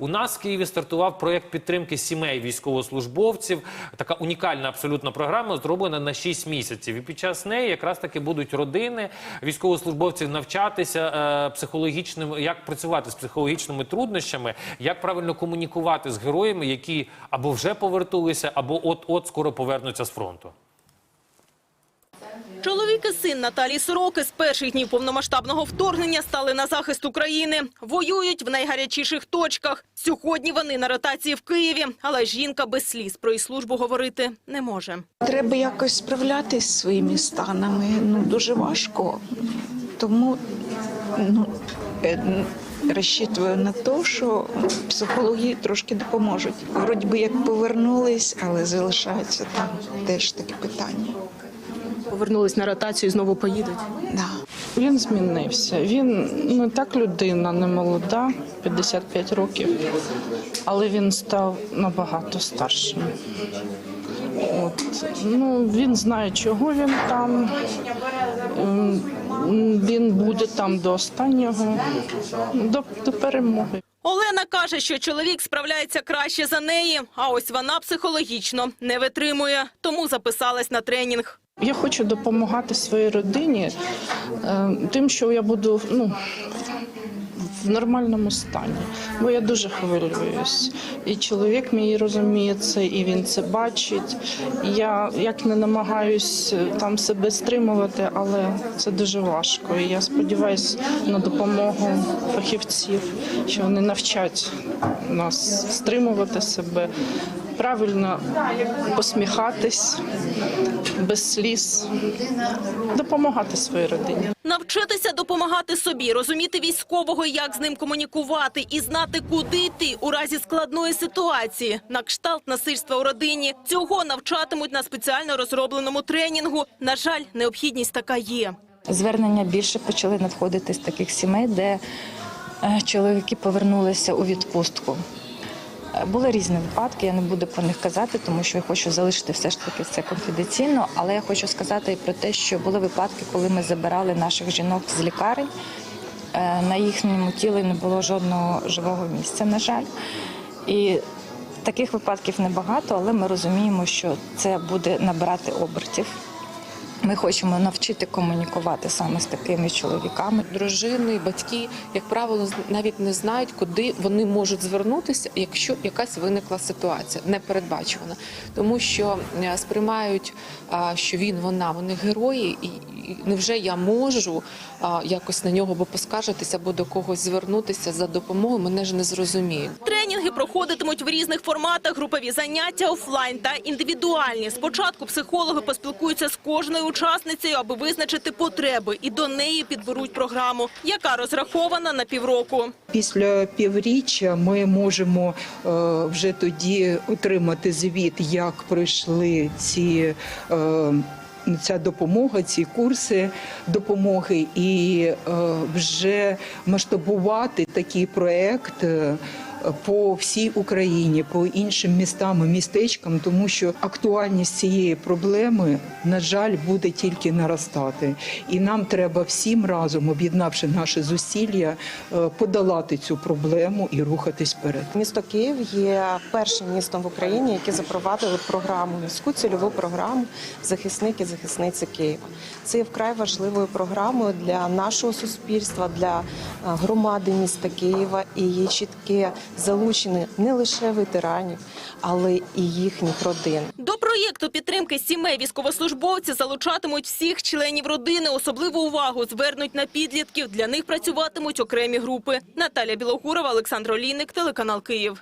У нас в Києві стартував проєкт підтримки сімей військовослужбовців. Така унікальна абсолютно програма, зроблена на 6 місяців. І під час неї якраз таки будуть родини військовослужбовців навчатися е, психологічним, як працювати з психологічними труднощами, як правильно комунікувати з героями, які або вже повернулися, або от-от скоро повернуться з фронту. Чоловік і син Наталії Сороки з перших днів повномасштабного вторгнення стали на захист України. Воюють в найгарячіших точках. Сьогодні вони на ротації в Києві, але жінка без сліз про її службу говорити не може. Треба якось справлятися зі своїми станами. Ну дуже важко. Тому ну е, розчитую на те, що психологи трошки допоможуть. Вроді би як повернулись, але залишається там теж таке питання. Повернулись на ротацію і знову поїдуть. Да. Він змінився. Він не так людина, не молода, 55 років, але він став набагато старшим. От. Ну, він знає, чого він там. Ем, Він буде там до останнього, до, до перемоги. Олена каже, що чоловік справляється краще за неї, а ось вона психологічно не витримує, тому записалась на тренінг. Я хочу допомагати своїй родині е, тим, що я буду ну, в нормальному стані. Бо я дуже хвилююсь. І чоловік мій розуміє це, і він це бачить. Я як не намагаюсь е, там себе стримувати, але це дуже важко. І я сподіваюся на допомогу фахівців, що вони навчать нас стримувати себе. Правильно посміхатись без сліз, допомагати своїй родині. Навчитися допомагати собі, розуміти військового, як з ним комунікувати і знати, куди йти у разі складної ситуації. На кшталт насильства у родині. Цього навчатимуть на спеціально розробленому тренінгу. На жаль, необхідність така є. Звернення більше почали надходити з таких сімей, де е, чоловіки повернулися у відпустку. Були різні випадки, я не буду про них казати, тому що я хочу залишити все ж таки це конфіденційно. Але я хочу сказати про те, що були випадки, коли ми забирали наших жінок з лікарень. Е, На їхньому тілі не було жодного живого місця, на жаль. І таких випадків небагато, але ми розуміємо, що це буде набирати обертів. Ми хочемо навчити комунікувати саме з такими чоловіками. дружини, батьки, як правило, навіть не знають, куди вони можуть звернутися, якщо якась виникла ситуація непередбачувана, тому що е, сприймають, що він, вона, вони герої, і і невже я можу якось на нього або поскаржитися, або до когось звернутися за допомогою, мене ж не зрозуміють. Тренінги проходитимуть в різних форматах: групові заняття, офлайн та індивідуальні. Спочатку психологи поспілкуються з кожною учасницею, аби визначити потреби, і до неї підберуть програму, яка розрахована на півроку. Після півріччя ми можемо е, вже тоді отримати звіт, як пройшли ці. е, Ця допомога, ці курси допомоги, і е, вже масштабувати такий проект по всій Україні, по іншим містам і містечкам, тому що актуальність цієї проблеми, на жаль, буде тільки наростати. І нам треба всім разом, об'єднавши наші зусилля, е, подолати цю проблему і рухатись вперед. Місто Київ є першим містом в Україні, яке запровадили програму міську цільову програму захисники захисниці Києва. Це є вкрай важливою програмою для нашого суспільства, для е, громади міста Києва і її чітке залучення не лише ветеранів, але і їхніх родин. До проєкту підтримки сімей військовослужбовці залучатимуть всіх членів родини. Особливу увагу звернуть на підлітків. Для них працюватимуть окремі групи. Наталя Білогурова, Олександр Олійник, телеканал Київ.